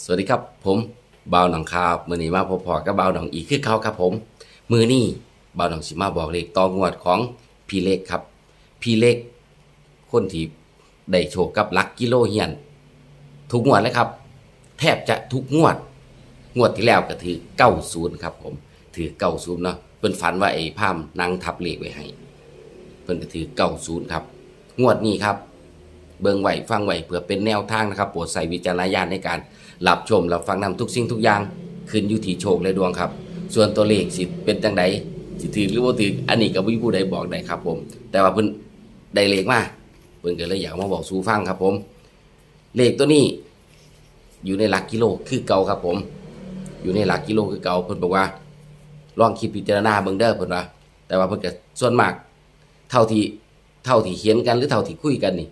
สวัสดีครับผมบ่าวหนองคาวมือนี้มาพบพอกับบ่าวหนองอีกคือเขาครับผม มือนี้บ่าวหนองสิมาบอกเลขตองวดของพี่เล็กครับ พี่เล็กคนที่ได้โชคกับลักกิโลเฮียน ทุกงวดเลยครับ แทบจะทุกงวด งวดที่แล้วก็ถือ90ครับผมถือ90เนาะเพิ่นฝันว่าไอ้พามนางทับเลขไว้ให้เพิ่นก็ถือ90ครับ งวดนี้ครับ เบิ่งไหวฟังไหวเพื่อเป็นแนวทางนะครับโปรดใส่วิจารณญาณในการรับชมรับฟังนำทุกสิ่งทุกอย่างขึ้นอยู่ที่โชคและดวงครับ ส่วนตัวเลขสิเป็นจังไดสิถือหรือว่าถืออันนี้ก็บ่มีผู้ใดบอกได้ครับผม แต่ว่าเพิ่นได้เลขมาเพิ่นก็เลยอยากมาบอกสู่ฟังครับผม เลขตัวนี้ อยู่ในหลักกิโลคือเก่าครับผม อยู่ในหลักกิโลคือเก่าเพิ่นบอกว่าลองคิดพิจารณาเบิ่งเด้อเพิ่นว่าแต่ว่าเพิ่นก็ส่วนมาก เท่าที่เท่าที่เขียนกันหรือเท่าที่คุยกันนี่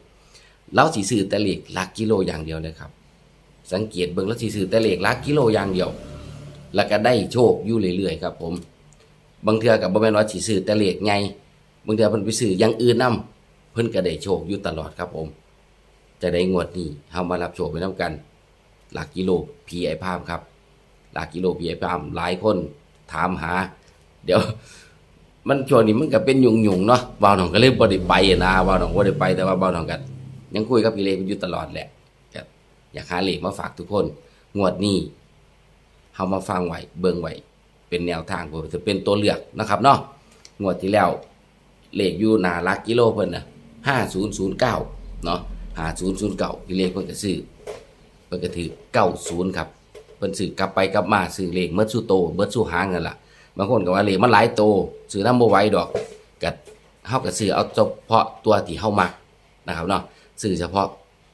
เราสิซื้อแต่เหลขหลักกิโลอย่างเดียวเลยครับ สังเกตเบิ่งแล้วสิซื้อแต่เหลขหลักกิโลอย่างเดียว แล้วก็ได้โชคอยู่เรื่อยๆครับ ผม บางเทือก็บ่แม่นว่าสิซื้อแต่เหลขใหญ่บางเทือเพิ่นไปซื้ออย่างอื่นนํเพิ่นก็ได้โชคอยู่ตลอดครับ ผม จะได้งวดนี้เฮามารับโชคไปนํกัน หลักกิโลพีไอพามครับ หลักกิโลพีไอพามหลายคนถามหา เดี๋ยวมันช่วงนี้มันก็เป็นยุ่งๆเนาะบ่าวหนองก็เลยบ่ได้ไปนะบ่าวหนองบ่ได้ไปแต่ว่าบ่าวหนองก็ ยังคุยกับพี่เล็กอยู่ตลอดแหละอยากหาเหลขมาฝากทุกคน งวดนี้เฮามาฟังไว้เบิ่งไว้เป็นแนวทางเพื่อจะเป็นตัวเลือกนะครับเนาะงวดที่แล้วเลขอยู่หนาลักกิโลเพิ่นน่ะ5009เก้าเนาะ5009พี่เล็กเพิ่นก็ซื้อเพิ่นก็ถือ90ครับเพิ่นซื้อกลับไปกลับมาซื้อเลขเมื่อสู้โตเบิดสู้หางนั่นล่ะบางคนก็ว่าเลขมันหลายโตซื้อน้ำบ่ไหวดอกก็เฮาก็ซื้อเอาเฉพาะตัวที่เฮามักนะครับเนาะ ซื้อเฉพาะ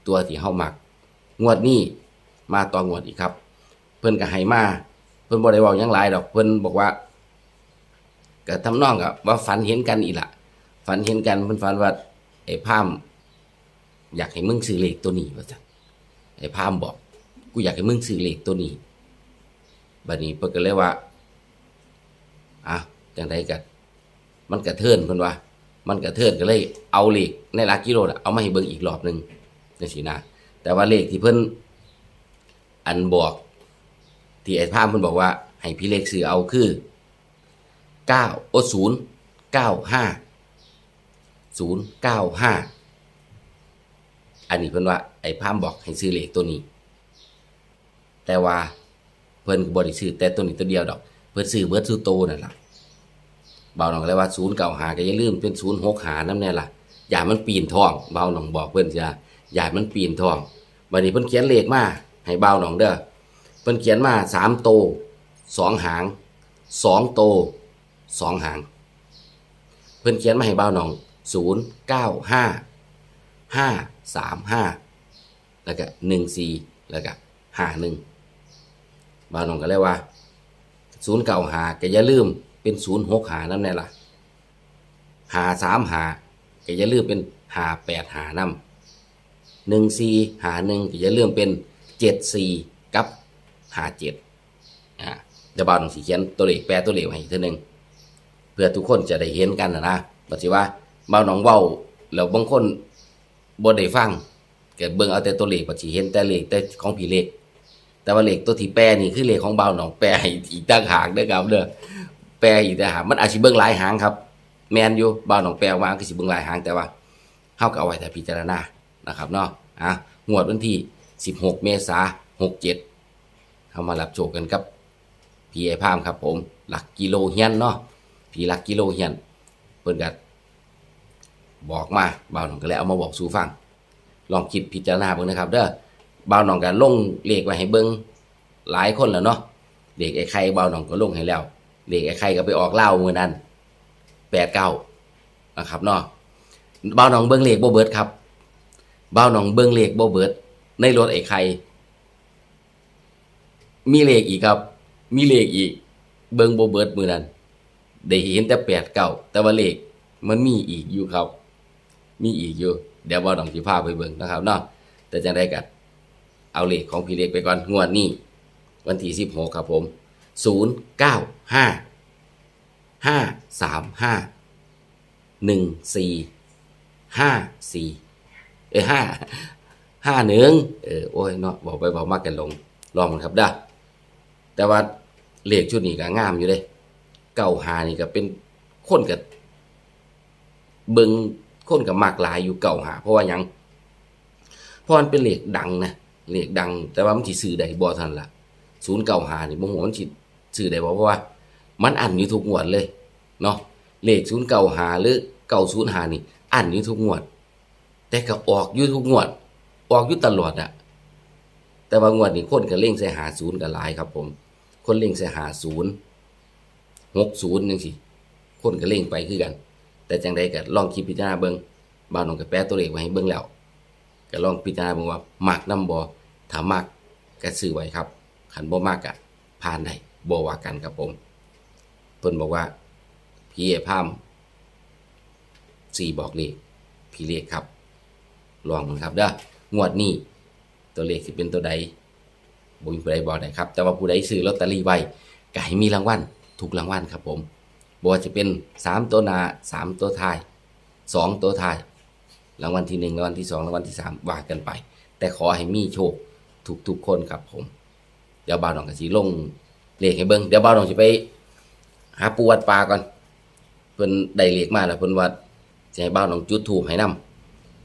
ตัวที่เฮามัก งวดนี้มาต่องวดอีกครับ เพิ่นก็ให้มา เพิ่นบ่ได้เว้าหยังหลายดอก เพิ่นบอกว่าก็ทำนองกับว่าฝันเห็นกันอีละฝันเห็นกันเพิ่นฝันว่าไอ้พามอยากให้มึงซื้อเลขตัวนี้ว่าซั่นไอ้พามบอก กูอยากให้มึงซื้อเลขตัวนี้บัดนี้เพิ่นก็เลยว่าอะจังไดกันมันกระเทินเพิ่นว่า มันกระเทินก็เลยเอาเลขในหลักกิโลน่ะเอามาให้เบิ่งอีกรอบหนึงจังซี่นะแต่ว่าเลขที่เพิ่นอันบอก ที่ไอ้ภาพเพิ่นบอกว่า ให้พี่เลขซื้อเอาคือ9โอ้0 9 5 0 9 5อันนี้เพิ่นว่าไอ้ภาพบอกให้ซื้อเลขตัวนี้ แต่ว่าเพิ่นก็บ่ได้ซื้อแต่ตัวนี้ตัวเดียวดอก เพิ่นซื้อเบิดซื้อโตนั่นล่ะ เบาหนองเลยว่า0 9หาก็อย่าลืมเป็น0 6หกหาน้ำแน่ล่ะอย่ามันปีนทองเบาหนองบอกเพิ่อนจ้ะอย่ามันปีนทองบัดนี้เพิ่นเขียนเลขมาให้เบาหนองเด้อเพิ่นเขียนมา3โต2หาง2โต2หาง เพิ่นเขียนมาให้เบาหนอง0 9 5 5 3 5แล้วก็1 4แล้วก็5 1เบาหนองก็เลยว่าศูนย์เก่าหาก็อย่าลืม เป็นศูนย์หกหานั่นแน่ล่ะหาสามหาก็อย่าลืมเป็นหาแปดหานำหนึ่งสี่หาหนึ่งก็อย่าลืมเป็นเจ็ดสี่กับหาเจ็ดอ่าเดี๋ยวบ่าวหนังสีเขียนตัวเลขแปลตัวเลขให้อีกทีนึงเพื่อทุกคนจะได้เห็นกันนะนะบอกสิว่าบ่าวหนองเว้าแล้วบางคนบ่ได้ฟังเกิดเบิ่งเอาแต่ตัวเลขบ่สิเห็นแต่เลขแต่ของผีเลข แต่ว่าเลขตัวที่แปรนี่คือเลขของเบาหนองแปรอีกต่างหากเด้อครับเด้อ แปรอีกต่หามันอาจสิเบิ่งหลายหางครับ แมนอยู่เบาหนองแปลวาคือสิเบิ่งหลายหางแต่ว่าเฮาก็เอาไว้แต่พิจารณานะครับเนาะอะงวดวันที่ 16 เมษายน67เฮามารับโชคกันกับพี่ไอ้พามครับ ผม หลักกิโลเฮียนเนาะพี่หลักกิโลเฮียนเพิ่นก็บอกมาเบาหนองก็เลยเอามาบอกสู่ฟังลองคิดพิจารณาเบิ่งนะครับ เด้อบ่าวหนองก็ลงเลขไว้ให้เบิ่งหลายคนแล้วเนาะเลขไอ้ไข่บ่าวหนองก็ลงให้แล้ว เลขไอ้ไข่ก็ไปออกเล่ามื้อนั้น89นะครับเนาะบ่าหนองเบิ่งเลขบ่เบิร์ดครับบ่าหนองเบิ่งเลขบ่เบิร์ดในรถไอ้ไข่มีเลขอีกครับ มีเลขอีก เบิ่งโบเบิร์ดมือนั้นได้เห็นแต่89แต่ว่าเลขมันมีอีกอยู่ครับ มีอีกอยู่ เดี๋ยวบ่าหนองสิพาไปเบิ่งนะครับเนาะแต่จังได้ก็เอาเลขของพี่เล็กไปก่อนงวดนี้วันที่สิบหกครับผม ศูนย์เก้าห้าห้าสามห้าหนึ่งสี่ห้าสี่เออห้าห้าหนึ่งเออโอ้ยเนาะบอกไปบอกมากกันลงลองมันครับเด้แต่ว่าเลขชุดนี้ก็งามอยู่เด้เก้าหานี่ก็เป็นคนกับเบิงคนกับมากหลายอยู่เก้าหา เพราะว่ายังเพราะมันเป็นเลขดังนะเลขดัง แต่ว่ามันสิซื้อได้บ่ทันละศูนย์เก้าหานี่บ่ฮู้ว่ามันสิ ซื้อได้บ่เพราะว่า มันอันอยู่ทุกงวดเลยเนาะเลขศูนย์เก้าหาหรือเก้าศูนย์หานี่ อันอยู่ทุกงวด แต่ก็ออกอยู่ทุกงวด ออกอยู่ตลอดอะแต่ว่างวดนี้คนก็เล่งใส่หาศูนย์กันหลายครับ ผม คนเล่งใส่หาศูนย์หกศูนย์จังสิคนก็เล่งไปคือกัน แต่จังใดก็ลองคิดพิจารณาเบิ่งบ่าวน้องก็แปะตัวเลขไว้ให้เบิ่งแล้วก็ลองพิจารณาเบิ่งว่ามักน้ำบ่ถ้ามักก็ซื้อไว้ครับคันบ่มักก็ผ่านได้ บว่ากันครับผม เพิ่นบอกว่า พี่เอพามสี่บอกเลขพี่เลขครับ ลองมันครับเด้องวดนี้ ตัวเลขสิเป็นตัวใดบ่มีผู้ใดบอกได้ครับ แต่ว่าผู้ใดซื้อลอตเตอรี่ไว้ก็ให้มีรางวัลถูกรางวัลครับผมบ่ว่าจะเป็นสามตัวหนาสามตัวท้ายสองตัวท้ายรางวัลที่หนึ่งรางวัลที่สองรางวัลที่สามว่ากันไป แต่ขอให้มีโชคทุกทุกๆคนครับผม เดี๋ยวบ่าวน้องก็สิลง เลขให้เบิ่งเดี๋ยวบ่าวน้องสิไป หาปูวัดปลาก่อนเพิ่นได้เลขมาแล้วเพิ่นว่าสิให้บ่าวน้องจุดธูปให้นํ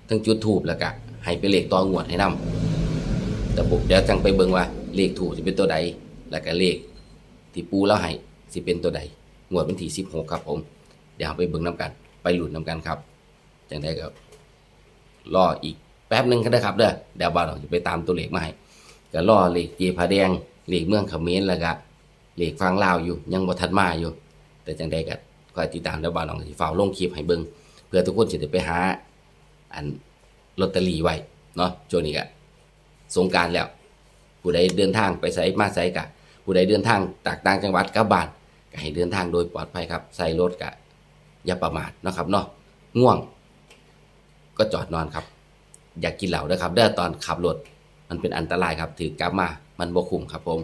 ทั้งจุดธูปแล้วก็ให้ไปเลขต่องวดให้นํแต่ผมเดี๋ยวจังไปเบิ่งว่าเลขถูกสิเป็นตัวใด แล้วก็เลขที่ปูแล้วให้สิเป็นตัวใดงวดวันที่16ครับผม เดี๋ยวไปเบิ่งนํกัน ไปหลุ้นนํกันครับจังไดก็รออีกแป๊บหนึ่งก็ได้ครับเด้อเดี๋ยวบ่าวเราจะไปตามตัวเลขมาให้ก็รอเลขเจผาแดงเลขเมืองเขมรแล้วก็ เลขฟังลาวอยู่ ยังบ่ทันมาอยู่ แต่จังใดก็คอยติดตามเดี๋ยวบ่าวน้องสิฝ้าวลงคลิปให้เบิ่งเพื่อทุกคนจะได้ไปหา อันลอตเตอรี่ไว้เนาะช่วงนี้ก็สงกรารแล้ว ผู้ใดเดินทางไปไสมาไสกะ ผู้ใดเดินทางจากต่างจังหวัดกลับบ้านก็ให้เดินทางโดยปลอดภัยครับใส่รถกะอย่าประมาทเนาะครับเนาะง่วง ก็จอดนอนครับ อยากกินเหล้าด้วยครับเด้อตอนขับรถมันเป็นอันตรายครับถือกลับมามันบ่คุ้มครับผม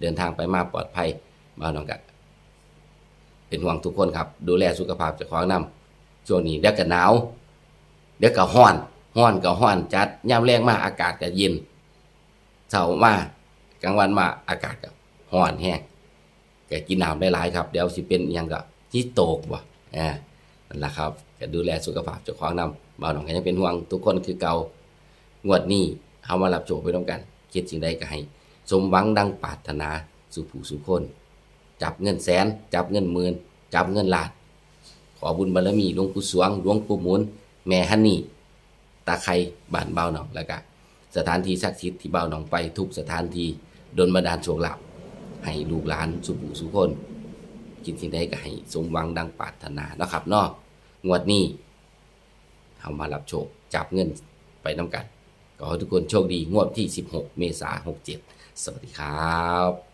เดินทางไปมาปลอดภัยบ้านน้องกัเป็นห่วงทุกคนครับ ดูแลสุขภาพเจะของนำช่วงนี้เดี๋ยวก็หนาวเดี๋ยวก็ห้อนห้อนก็ห้อนจัดยามแรงมาอากาศก็เย็นเช้ามากลางวันมาอากาศก็ห้อนแห้งก็กินน้ำได้หลายครับเดี๋ยวสิเป็นยังก็ที่โตกบ่อ่านั่นแหละครับก็ดูแลสุขภาพเจ้าของนำบ่าวหนองก็ยังเป็นห่วงทุกคนคือเก่างวดนี้เฮามารับโชคไปด้วยกัน คิดสิ่งใดก็ให้ สมหวังดังปรารถนาสู่ผู้สู่คน จับเงินแสน จับเงินหมื่นจับเงินล้าน ขอบุญบารมีหลวงปู่สวงหลวงปู่หมุน แม่ฮันนี่ ตาไครบ้านเบาหนองแล้วก็สถานที่ศักดิ์สิทธิ์ที่เบาหนองไปทุกสถานที่ดนบันดาลโชคลาภให้ลูกหลานสู่ผู้สู่คนกินสิ่ใดก็ให้สมหวังดังปรารถนานะครับเนาะงวดนี้เอามารับโชคจับเงินไปน้ำกันขอให้ทุกคนโชคดีงวดที่ 16 เมษายน67 สวัสดีครับ